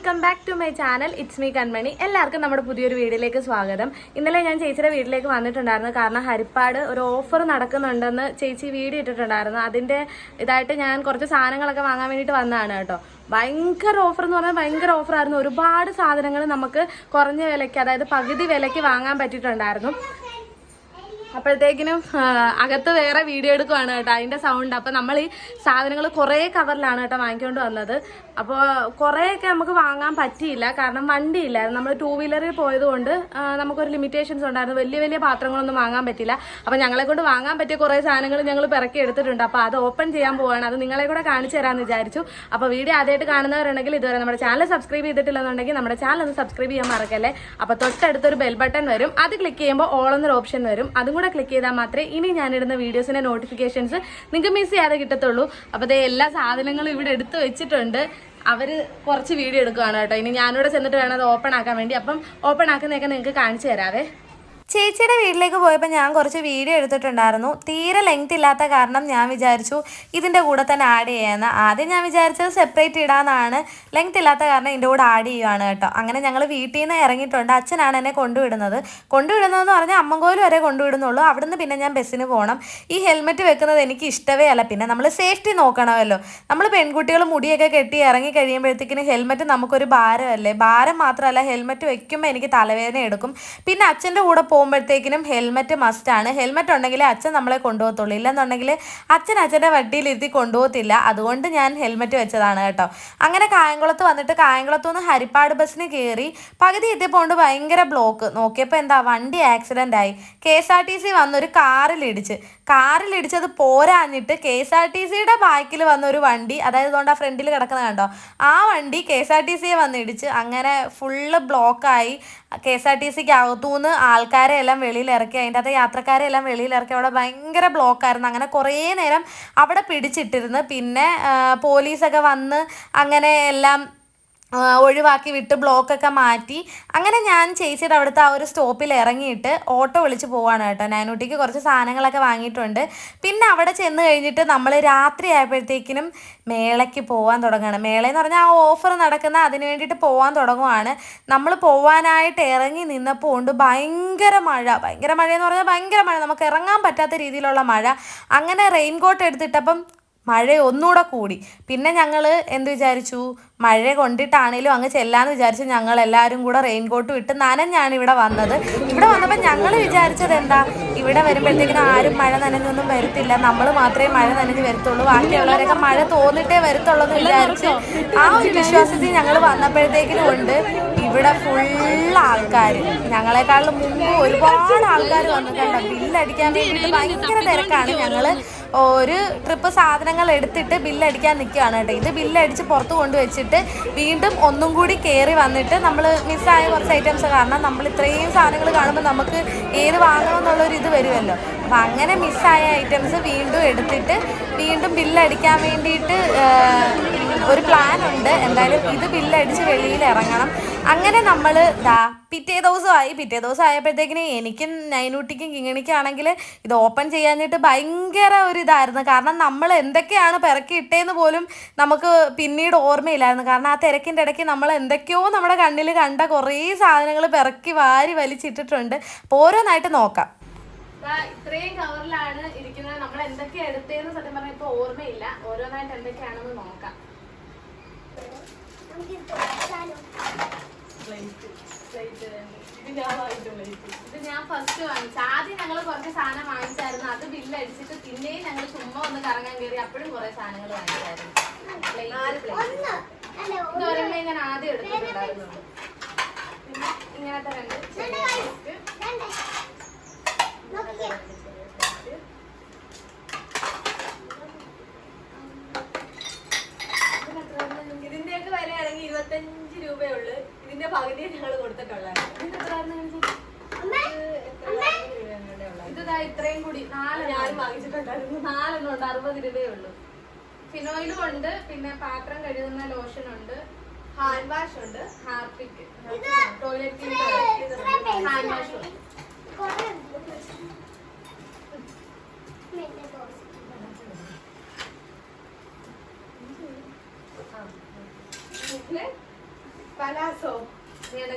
Welcome back to my channel it's me Kanmani എല്ലാവർക്കും നമ്മുടെ പുതിയൊരു വീഡിയോയിലേക്ക് സ്വാഗതം. ഇന്നലെ ഞാൻ ചേച്ചിയുടെ വീട്ടിലേക്ക് വന്നിട്ടുണ്ടായിരുന്നു. കാരണം ഹരിപ്പാട് ഒരു ഓഫർ നടക്കുന്നുണ്ടെന്ന് ചേച്ചി വീഡിയോ ഇട്ടിട്ടുണ്ടായിരുന്നു. അതിന്റെ ഇതായിട്ട് ഞാൻ കുറച്ച് സാധനങ്ങളൊക്കെ വാങ്ങാൻ വേണ്ടിയിട്ട് വന്നതാണ് കേട്ടോ. ഭയങ്കര ഓഫർ എന്ന് പറഞ്ഞാൽ ഭയങ്കര ഓഫറായിരുന്നു ഒരുപാട് സാധനങ്ങൾ നമുക്ക് കുറഞ്ഞ വിലയ്ക്ക് അതായത് പകുതി വിലയ്ക്ക് വാങ്ങാൻ പറ്റിയിട്ടുണ്ടായിരുന്നു. അപ്പോഴത്തേക്കിനും അകത്ത് വേറെ വീഡിയോ എടുക്കുവാണ് കേട്ടോ. അതിന്റെ സൗണ്ട് അപ്പോൾ നമ്മൾ ഈ സാധനങ്ങൾ കുറേ കവറിലാണ് കേട്ടോ വാങ്ങിക്കൊണ്ട് വന്നത്. അപ്പോൾ കുറേയൊക്കെ നമുക്ക് വാങ്ങാൻ പറ്റിയില്ല. കാരണം വണ്ടിയില്ലായിരുന്നു നമ്മൾ ടൂ വീലറിൽ പോയതുകൊണ്ട് നമുക്കൊരു ലിമിറ്റേഷൻസ് ഉണ്ടായിരുന്നു. വലിയ വലിയ പാത്രങ്ങളൊന്നും വാങ്ങാൻ പറ്റില്ല അപ്പോൾ ഞങ്ങളെ കൊണ്ട് വാങ്ങാൻ പറ്റിയ കുറേ സാധനങ്ങൾ ഞങ്ങൾ പിറക്കി എടുത്തിട്ടുണ്ട്. അപ്പോൾ അത് ഓപ്പൺ ചെയ്യാൻ പോവാണ്. അത് നിങ്ങളെ കൂടെ കാണിച്ചു തരാമെന്ന് വിചാരിച്ചു. അപ്പോൾ വീഡിയോ ആദ്യമായിട്ട് കാണുന്നവരുണ്ടെങ്കിൽ ഇതുവരെ നമ്മുടെ ചാനൽ സബ്സ്ക്രൈബ് ചെയ്തിട്ടില്ലെന്നുണ്ടെങ്കിൽ നമ്മുടെ ചാനൽ ഒന്ന് സബ്സ്ക്രൈബ് ചെയ്യാൻ മറക്കല്ലേ? അപ്പോൾ തൊട്ടടുത്തൊരു ബെൽ ബട്ടൺ വരും. അത് ക്ലിക്ക് ചെയ്യുമ്പോൾ ഓൾ എന്നൊരു ഓപ്ഷൻ വരും. അതും കൂടെ ക്ലിക്ക് ചെയ്താൽ മാത്രമേ ഇനി ഞാനിടുന്ന വീഡിയോസിന്റെ നോട്ടിഫിക്കേഷൻസ് നിങ്ങൾക്ക് മിസ് ചെയ്യാതെ കിട്ടത്തുള്ളൂ. അപ്പോൾ ദേ എല്ലാ സാധനങ്ങളും ഇവിടെ എടുത്ത് വെച്ചിട്ടുണ്ട്. അവർ കുറച്ച് വീഡിയോ എടുക്കുകയാണ് കേട്ടോ. ഇനി ഞാനിവിടെ ചെന്നിട്ട് വേണം അത് ഓപ്പൺ ആക്കാൻ വേണ്ടി. അപ്പം ഓപ്പൺ ആക്കുന്നതൊക്കെ നിങ്ങൾക്ക് കാണിച്ചു തരാവേ. ചേച്ചിയുടെ വീട്ടിലേക്ക് പോയപ്പോൾ ഞാൻ കുറച്ച് വീഡിയോ എടുത്തിട്ടുണ്ടായിരുന്നു. തീരെ ലെങ്ത് ഇല്ലാത്ത കാരണം ഞാൻ വിചാരിച്ചു ഇതിന്റെ കൂടെ തന്നെ ആഡ് ചെയ്യാമെന്ന് ആദ്യം ഞാൻ വിചാരിച്ചത് സെപ്പറേറ്റ് ഇടാമെന്നാണ് ലെങ്ത് ഇല്ലാത്ത കാരണം ഇതിന്റെ കൂടെ ആഡ് ചെയ്യുവാണ് കേട്ടോ. അങ്ങനെ ഞങ്ങൾ വീട്ടിൽ നിന്ന് ഇറങ്ങിയിട്ടുണ്ട്. അച്ഛനാണ് എന്നെ കൊണ്ടുവിടുന്നത്. കൊണ്ടുവിടുന്നതെന്ന് പറഞ്ഞാൽ അമ്മങ്കോൽ വരെ കൊണ്ടുവിടുന്നുള്ളൂ. അവിടുന്ന് പിന്നെ ഞാൻ ബസ്സിന് പോകണം ഈ ഹെൽമെറ്റ് വെക്കുന്നത് എനിക്ക് ഇഷ്ടമേ അല്ല. പിന്നെ നമ്മൾ സേഫ്റ്റി നോക്കണമല്ലോ. നമ്മൾ പെൺകുട്ടികൾ മുടിയൊക്കെ കെട്ടി ഇറങ്ങി കഴിയുമ്പോഴത്തേക്കിന് ഹെൽമെറ്റ് നമുക്കൊരു ഭാരമല്ലേ? ഭാരം മാത്രമല്ല ഹെൽമെറ്റ് വെക്കുമ്പോൾ എനിക്ക് തലവേദന എടുക്കും. പിന്നെ അച്ഛന്റെ കൂടെ പോകുമ്പോഴത്തേക്കിനും ഹെൽമെറ്റ് മസ്റ്റാണ്. ഹെൽമെറ്റ് ഉണ്ടെങ്കിലേ അച്ഛൻ നമ്മളെ കൊണ്ടുപോകത്തുള്ളൂ. ഇല്ലെന്നുണ്ടെങ്കിൽ അച്ഛൻ അച്ഛന്റെ വട്ടിയിലിരുത്തി കൊണ്ടുപോകത്തില്ല. അതുകൊണ്ട് ഞാൻ ഹെൽമെറ്റ് വെച്ചതാണ് കേട്ടോ. അങ്ങനെ കായംകുളത്ത് വന്നിട്ട് കായംകുളത്ത് നിന്ന് ഹരിപ്പാട് ബസ്സിന് കയറി പകുതി എത്തിയപ്പോൾ ഭയങ്കര ബ്ലോക്ക്. നോക്കിയപ്പോൾ എന്താ വണ്ടി ആക്സിഡന്റ് ആയി. K S R T C വന്നൊരു കാറിലിടിച്ച് കാറിലിടിച്ചത് പോരാഞ്ഞിട്ട് കെ എസ് ആർ ടി സിയുടെ ബാക്കിൽ വന്ന ഒരു വണ്ടി അതായത് അതുകൊണ്ട് ആ ഫ്രണ്ടിൽ കിടക്കുന്നത് കണ്ടോ? ആ വണ്ടി കെ എസ് ആർ ടി സിയെ വന്നിടിച്ച് അങ്ങനെ ഫുള്ള് ബ്ലോക്കായി കെ എസ് ആർ ടി സിക്ക് അകത്തുനിന്ന് ആൾക്കാരെ എല്ലാം വെളിയിൽ ഇറക്കി അതിന്റെ അത് യാത്രക്കാരെ എല്ലാം വെളിയിൽ ഇറക്കി അവിടെ ഭയങ്കര ബ്ലോക്കായിരുന്നു. അങ്ങനെ കുറേ നേരം അവിടെ പിടിച്ചിട്ടിരുന്ന്. പിന്നെ പോലീസൊക്കെ വന്ന് അങ്ങനെ എല്ലാം ഒഴിവാക്കി വിട്ട് ബ്ലോക്കൊക്കെ മാറ്റി. അങ്ങനെ ഞാൻ ചേച്ചിയുടെ അവിടുത്തെ ആ ഒരു സ്റ്റോപ്പിൽ ഇറങ്ങിയിട്ട് ഓട്ടോ വിളിച്ച് പോവാണ് കേട്ടോ. നാനൂട്ടിക്ക് കുറച്ച് സാധനങ്ങളൊക്കെ വാങ്ങിയിട്ടുണ്ട്. പിന്നെ അവിടെ ചെന്ന് കഴിഞ്ഞിട്ട് നമ്മൾ രാത്രി ആയപ്പോഴത്തേക്കിനും മേളയ്ക്ക് പോകാൻ തുടങ്ങുകയാണ് മേള എന്ന് പറഞ്ഞാൽ ആ ഓഫർ നടക്കുന്ന അതിന് വേണ്ടിയിട്ട് പോകാൻ തുടങ്ങുവാണ്. നമ്മൾ പോവാനായിട്ട് ഇറങ്ങി നിന്നപ്പോൾ ഉണ്ട് ഭയങ്കര മഴ. ഭയങ്കര മഴയെന്ന് പറഞ്ഞാൽ ഭയങ്കര മഴ. നമുക്ക് ഇറങ്ങാൻ പറ്റാത്ത രീതിയിലുള്ള മഴ. അങ്ങനെ റെയിൻ കോട്ട് എടുത്തിട്ടപ്പം മഴ ഒന്നുകൂടെ കൂടി. പിന്നെ ഞങ്ങൾ എന്ത് വിചാരിച്ചു? മഴ കൊണ്ടിട്ടാണേലും അങ്ങ് ചെല്ലാന്ന് വിചാരിച്ചു ഞങ്ങൾ എല്ലാവരും കൂടെ റെയിൻ കോട്ടും ഇട്ട് നനഞ്ഞാണ് ഇവിടെ വന്നത്. ഇവിടെ വന്നപ്പോൾ ഞങ്ങൾ വിചാരിച്ചത് എന്താ? ഇവിടെ വരുമ്പോഴത്തേക്കിനും ആരും മഴ നനഞ്ഞൊന്നും വരത്തില്ല. നമ്മൾ മാത്രമേ മഴ നനഞ്ഞ് വരത്തുള്ളൂ. ബാക്കിയുള്ളവരൊക്കെ മഴ തോന്നിട്ടേ വരത്തുള്ളൂ എന്ന് വിചാരിച്ച് ആ ഒരു വിശ്വാസത്തിൽ ഞങ്ങൾ വന്നപ്പോഴത്തേക്കിനും ഉണ്ട്. ഇവിടെ ഫുൾ ആൾക്കാർ ഞങ്ങളെക്കാളും മുമ്പ് ഒരുപാട് ആൾക്കാർ വന്നിട്ടുണ്ട്. ബില്ലടിക്കാൻ വേണ്ടിയിട്ട് ഭയങ്കര തിരക്കാണ് ഞങ്ങൾ ഒരു ട്രിപ്പ് സാധനങ്ങൾ എടുത്തിട്ട് ബില്ലടിക്കാൻ നിൽക്കുകയാണ് കേട്ടോ. ഇത് ബില്ലടിച്ച് പുറത്ത് കൊണ്ടുവച്ചിട്ട് വീണ്ടും ഒന്നും കൂടി കയറി വന്നിട്ട് നമ്മൾ മിസ്സായ കുറച്ച് ഐറ്റംസ് കാരണം നമ്മൾ ഇത്രയും സാധനങ്ങൾ കാണുമ്പോൾ നമുക്ക് ഏത് വാങ്ങണം എന്നുള്ളൊരു ഇത് വരുമല്ലോ. അപ്പം അങ്ങനെ മിസ്സായ ഐറ്റംസ് വീണ്ടും എടുത്തിട്ട് വീണ്ടും ബില്ലടിക്കാൻ വേണ്ടിയിട്ട് ഒരു പ്ലാൻ ഉണ്ട്. എന്തായാലും ഇത് ബില്ലടിച്ച് വെളിയിൽ ഇറങ്ങണം. അങ്ങനെ നമ്മൾ ദാ പിറ്റേ ദിവസമായി. പിറ്റേ ദിവസം ആയപ്പോഴത്തേക്കിന് എനിക്കും നൈനൂട്ടിക്കും കിങ്ങിണിക്കാണെങ്കിൽ ഇത് ഓപ്പൺ ചെയ്യാഞ്ഞിട്ട് ഭയങ്കര ഒരു ഇതായിരുന്നു. കാരണം നമ്മൾ എന്തൊക്കെയാണ് പിറക്കി ഇട്ടേന്ന് പോലും നമുക്ക് പിന്നീട് ഓർമ്മയില്ലായിരുന്നു. കാരണം ആ തിരക്കിന്റെ ഇടയ്ക്ക് നമ്മൾ എന്തൊക്കെയോ നമ്മുടെ കണ്ണിൽ കണ്ട കുറേ സാധനങ്ങൾ പിറക്കി വാരി വലിച്ചിട്ടിട്ടുണ്ട്. അപ്പോൾ ഓരോന്നായിട്ട് നോക്കാം. ഇത്രയും കവറിലാണ് ഇരിക്കുന്നത്. നമ്മൾ എന്തൊക്കെയാ എടുത്തേന്ന് സത്യം പറഞ്ഞാൽ ഇപ്പൊ ഓർമ്മയില്ല. ഓരോന്നായിട്ട് എന്തൊക്കെയാണെന്ന് നോക്കാം. ഇത് ഞാൻ ഫസ്റ്റ് വാങ്ങിച്ച ആദ്യം ഞങ്ങൾ കുറച്ച് സാധനം വാങ്ങിച്ചായിരുന്നു. അത് ബില്ലടിച്ചിട്ട് പിന്നെയും ഞങ്ങൾ ചുമ്മാ ഒന്ന് കറങ്ങാൻ കയറി അപ്പോഴും കുറെ സാധനങ്ങൾ വാങ്ങിച്ചായിരുന്നു. ഇത് ഒരെണ്ണേ ഞാൻ ആദ്യം എടുത്തിട്ടുണ്ടായിരുന്നു ഇങ്ങനത്തെ രണ്ട് ചെറിയ plate. ഇതിന്റെയൊക്കെ വിലയാണെങ്കിൽ ഇരുപത്തഞ്ച് രൂപയേ ഉള്ളു ഇതിന്റെ പകുതിയെ ഞങ്ങൾ കൊടുത്തിട്ടുള്ളത് ഇതിന്റെ എത്രയായിരുന്നു കാണിച്ചത്? ഇത് ദാ ഇത്രയും കൂടി നാല് ഞാൻ വാങ്ങിച്ചിട്ടുണ്ടായിരുന്നു നാലെണ്ണം ഉണ്ട് അറുപത് രൂപയേ ഉള്ളൂ. ഫിനോയിലും ഉണ്ട് പിന്നെ പാത്രം കഴുകുന്ന ലോഷൻ ഉണ്ട് ഹാൻഡ് വാഷ് ഉണ്ട് ഹാർപിക് ടോയ്ലറ്റ് ഹാൻഡ് വാഷ് ഉണ്ട്. പലാസോ.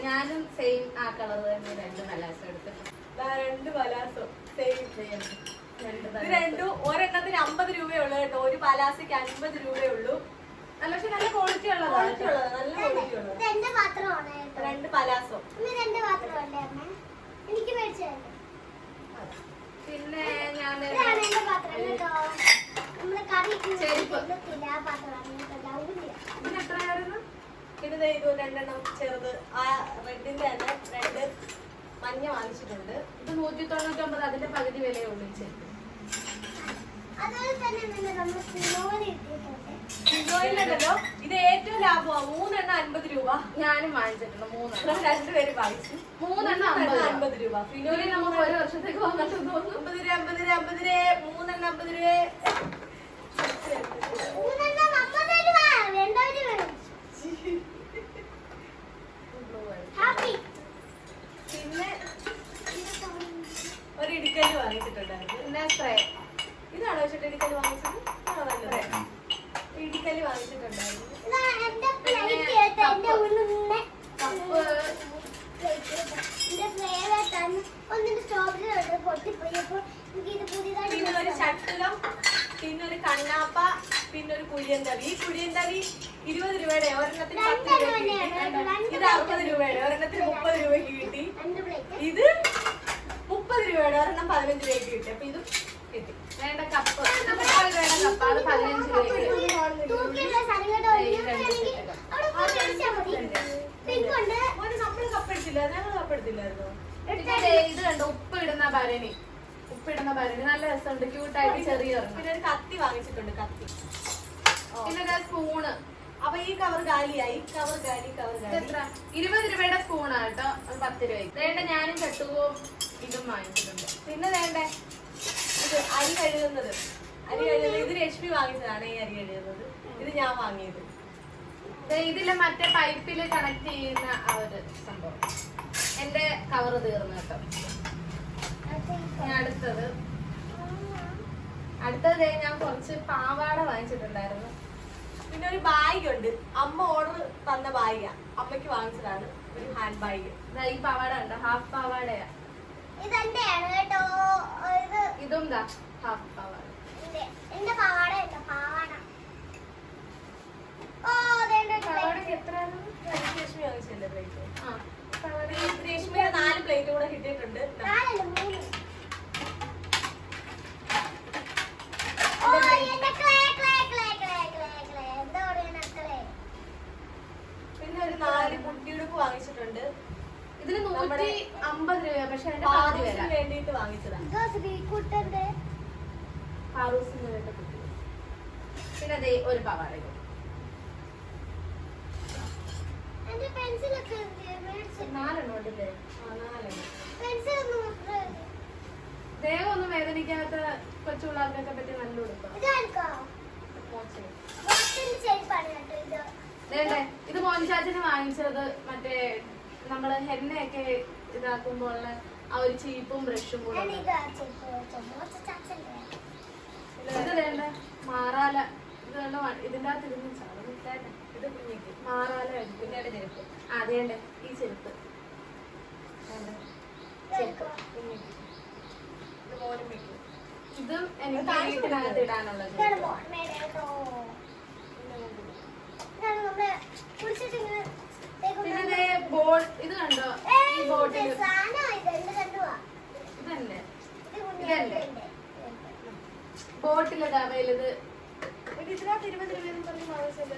ഞാനും സെയിം ആ കളർ തന്നെ രണ്ട് പലാസോ എടുത്ത് ദാ രണ്ട് പലാസോ. സെയിം ചെയ്യണം ഇത്. രണ്ടും ഒരെണ്ണത്തിന് അമ്പത് രൂപയേ ഉള്ളൂ കേട്ടോ ഒരു പലാസയ്ക്ക് അൻപത് രൂപയേ ഉള്ളൂ നല്ല പക്ഷെ നല്ല ക്വാളിറ്റി ക്വാളിറ്റി ഉള്ളതാണ് ഉള്ളത് നല്ല ക്വാളിറ്റി ഉള്ളത് ഇതെന്റെ പാത്രമാണ് രണ്ട് പലാസോ പാത്രമല്ലേ? എനിക്ക് പിന്നെ ഞാൻ ഇതാണ് എന്റെ പാത്രം കേട്ടോ. നമ്മൾ കറി ചെരുപ്പ്. പാത്രമാണ് കേട്ടോ. ലൗകില്ല. ഇതിന് എത്രയായിരുന്നു പിന്നെ ദേ ഇത് രണ്ടെണ്ണം ചെറുത് ആ റെഡിന്റെ തന്നെ രണ്ട് മഞ്ഞ വാങ്ങിച്ചിട്ടുണ്ട് ഇത് നൂറ്റി തൊണ്ണൂറ്റൊമ്പത് അതിന്റെ പകുതി വിലയേ ഉള്ളൂ ഈ ചെരുപ്പ് അതുപോലെ തന്നെ പിന്നെ നമ്മൾ സിനോന് ഇട്ടിട്ടുണ്ട്. ഇന്നോയിലുണ്ടല്ലോ ഇത് ഏറ്റവും ലാഭമാണ് മൂന്നെണ്ണം അൻപത് രൂപ. ഞാനും വാങ്ങിച്ചിട്ടുണ്ട് മൂന്നെണ്ണം. രണ്ടുപേരും വാങ്ങിച്ചു. മൂന്നെണ്ണം അമ്പത് രൂപ. അൻപത് രൂപ. ഫിനോയിൽ നമുക്ക് ഒരു വർഷത്തേക്ക് വന്നിട്ട് അമ്പത് രൂപ അമ്പത് രൂപ അമ്പത് രൂപ മൂന്നെണ്ണം അമ്പത് രൂപ മൂന്നെണ്ണം അമ്പത് രൂപ. വേണ്ടവര് മേടിച്ചു. ഹാപ്പി. പിന്നെ ഒരു ഇടിക്കൽ വാങ്ങിച്ചിട്ടുണ്ടായിരുന്നു പിന്നെ സ്പ്രേ ഇതാണോ ചേട്ടാ ഇടിക്കൽ വാങ്ങിച്ചത് ആണോ നല്ലത് ഇടിക്കൽ വാങ്ങിച്ചിട്ടുണ്ടായിരുന്നു ഇതാ എന്റെ plate കേട്ടോ. എന്റെ ഉള്ളിലെ കപ്പ് plate കേട്ടോ. എന്റെ flavour ആണ്. ഒന്നിന്റെ strawberry ഉണ്ട്. പൊട്ടിപ്പോയി. അപ്പോൾ എനിക്കിത് പുതിയതായിട്ട് പിന്നെ ഒരു മേടിച്ചതാണ്. ചട്ടുകം പിന്നെ ഒരു കണ്ണാപ്പ പിന്നെ ഒരു കുഴിയൻ തവി ഈ കുഴിയൻ തവി ഇരുപത് രൂപയുടെ ഒരെണ്ണത്തിന് പത്ത് രൂപ ഇത് അറുപത് രൂപയുടെ ഒരെണ്ണത്തിന് മുപ്പത് രൂപയ്ക്ക് കിട്ടി. ഇത് മുപ്പത് രൂപയുടെ ഒരെണ്ണം പതിനഞ്ച് രൂപയ്ക്ക് കിട്ടി. അപ്പൊ ഇതും കിട്ടി. വേണ്ട കപ്പ്. ഇത് മുപ്പത് രൂപയുടെ കപ്പ്. അത് പതിനഞ്ച് രൂപയ്ക്ക് നമ്മൾ കപ്പെടുത്തില്ല ഞങ്ങൾ കപ്പെടുത്തില്ലായിരുന്നു കണ്ടോ? ഉപ്പ് ഇടുന്ന ഭരണി. ഉപ്പ് ഇടുന്ന ഭരണി. നല്ല രസമുണ്ട്. ക്യൂട്ടായിട്ട് ചെറിയ പിന്നെ ഒരു കത്തി വാങ്ങിച്ചിട്ടുണ്ട്. കത്തി. പിന്നെ സ്പൂണ് അപ്പൊ ഈ കവർ കാലിയായി കവർ കാലി കവർ ഗാലി കാലി ഇരുപത് രൂപയുടെ സ്പൂണാണ് കേട്ടോ. അത് പത്ത് രൂപയ്ക്ക്. വേണ്ട ഞാനും ചട്ടുകവും ഇതും വാങ്ങിച്ചിട്ടുണ്ട്. പിന്നെ വേണ്ടേ? ഇത് അരി കഴുകുന്നത്. അരി കഴുകുന്നത്. ഇത് രശ്മി വാങ്ങിച്ചതാണ് ഈ അരി കഴുകുന്നത്. ഇത് ഞാൻ വാങ്ങിയത്. ഇതിൽ മറ്റേ പൈപ്പിൽ കണക്ട് ചെയ്യുന്ന ആ ഒരു സംഭവം. എന്റെ കവർ തീർന്നു കേട്ടോ. അടുത്തത്. അടുത്തത് ഞാൻ കുറച്ച് പാവാട വാങ്ങിച്ചിട്ടുണ്ടായിരുന്നു. പിന്നെ ഒരു ബാഗ് ഉണ്ട് അമ്മ ഓർഡർ തന്ന ബാഗാ അമ്മയ്ക്ക് വാങ്ങിച്ചതാണ് ഒരു ഹാൻഡ് ബാഗ് ഈ പാവാട ഉണ്ട് ഹാഫ് പാവാടയാ. ഇതെന്റെയാണ് കേട്ടോ. ഇത് ഇതും ദാ ഹാഫ് പാവാട. എന്റെ- പാവാട കേട്ടോ. പാവാട. ഓ, പാവാടക്ക് എത്രയാണ്? വാങ്ങിച്ചല്ലേ പ്ലേറ്റ് ആ. രശ്മിയുടെ നാല് പ്ലേറ്റ് കൂടെ കിട്ടിയിട്ടുണ്ട്. നാലല്ല, മൂന്ന്. ഓ, എന്റെ clay, clay, clay, clay, clay, clay. എന്താ പറയണ clay? പിന്നെ ഒരു നാല് കുട്ടിയുടുപ്പ് വാങ്ങിച്ചിട്ടുണ്ട് ഇതിന് നൂറ്റി നമ്മുടെ അമ്പത് രൂപ പക്ഷെ അതിന്റെ പകുതി വില പാറൂസിന് വേണ്ടിയിട്ട് വാങ്ങിച്ചതാണ് ഇതോ ശ്രീകുട്ടന്റെ. പാറൂസിന് വേണ്ട കുട്ടി പിന്നെ ദേ ഒരു പാവാട എന്റെ പെൻസിലൊക്കെ എന്തിയെ? മേടിച്ച്. നാലെണ്ണം ഉണ്ടല്ലേ ആ, നാലെണ്ണം. പെൻസിൽ ഒന്ന് നോക്ക്. ദേഹം ഒന്നും വേദനിക്കാത്ത കൊച്ചു പിള്ളേർക്കൊക്കെ പറ്റി നല്ല ഉടുപ്പാണ് ഇത്. മോനിച്ചാച്ചന് വാങ്ങിച്ചത് മറ്റേ നമ്മൾ ഹെന്നയൊക്കെ ഇതാക്കുമ്പോ ഉള്ള ആ ഒരു ചീപ്പും ബ്രഷും കൂടെ? ഇത് വേണ്ട മാറാല ഇത് വേണ്ട വ- ഇതിന്റെ അകത്ത് ഇരുന്ന് ചാടും ഇത് കുഞ്ഞിക്ക് മാറാല കുഞ്ഞിയുടെ ചെരുപ്പ് അതേണ്ടേ ഈ ചെരുപ്പ്? ഇതാർക്കാ? കുഞ്ഞിക്ക് ഇത് മോനും വെക്കും ഇതും എനിക്ക് വീട്ടിനകത്ത് ഇടാനുള്ളത് പിന്നെ ബോൾ ഇത് കണ്ടോ ഈ ബോട്ടിൽ? ഇതല്ലേ ഇതല്ലേ? ഉണ്ട്. ബോട്ടിൽ ഇത് ഇത് ഇതിനകത്ത് ഇരുപത് രൂപയെന്ന് പറഞ്ഞ് വാങ്ങിച്ചല്ലേ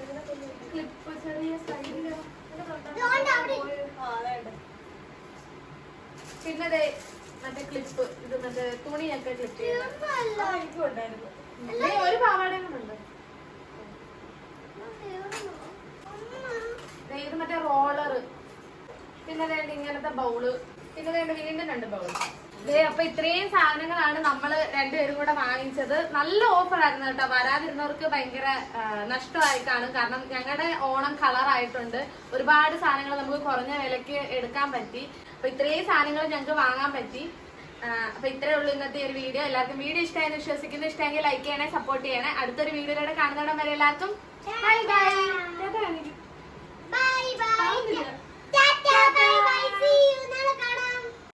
ക്ലിപ്പ് ചെറിയ സൈഡിൽ ഇതുകൊണ്ട് അവിടെ ആ അതെ പിന്നെ മറ്റേ ക്ലിപ്പ് ഇത് മറ്റേ തുണിയൊക്കെ ക്ലിപ്പ് ഉണ്ടായിരുന്നു. ദേ ഒരു പാവാടയും ഉണ്ട്. ഇത് മറ്റേ റോളർ പിന്നെ വേണ്ട ഇങ്ങനത്തെ ബൗൾ. പിന്നെ വേണ്ട വീണ്ടും രണ്ട് ബൗൾ. അപ്പൊ ഇത്രയും സാധനങ്ങളാണ് നമ്മൾ രണ്ടുപേരും കൂടെ വാങ്ങിച്ചത്. നല്ല ഓഫർ ആയിരുന്നു കേട്ടോ. വരാതിരുന്നവർക്ക് ഭയങ്കര നഷ്ടമായിട്ടാണ്. കാരണം ഞങ്ങളുടെ ഓണം കളർ ആയിട്ടുണ്ട്. ഒരുപാട് സാധനങ്ങൾ നമുക്ക് കുറഞ്ഞ വിലക്ക് എടുക്കാൻ പറ്റി. അപ്പൊ ഇത്രയും സാധനങ്ങൾ ഞങ്ങൾക്ക് വാങ്ങാൻ പറ്റി. അപ്പൊ ഇത്രേ ഉള്ളൂ ഇന്നത്തെ ഒരു വീഡിയോ. എല്ലാവർക്കും വീഡിയോ ഇഷ്ടമായെന്ന് വിശ്വസിക്കുന്ന. ഇഷ്ടമെങ്കിൽ ലൈക്ക് ചെയ്യണേ സപ്പോർട്ട് ചെയ്യണേ. അടുത്തൊരു വീഡിയോയിലൂടെ കാണുന്നവരെ വരെ എല്ലാവർക്കും bye bye bye bye bye bye bye bye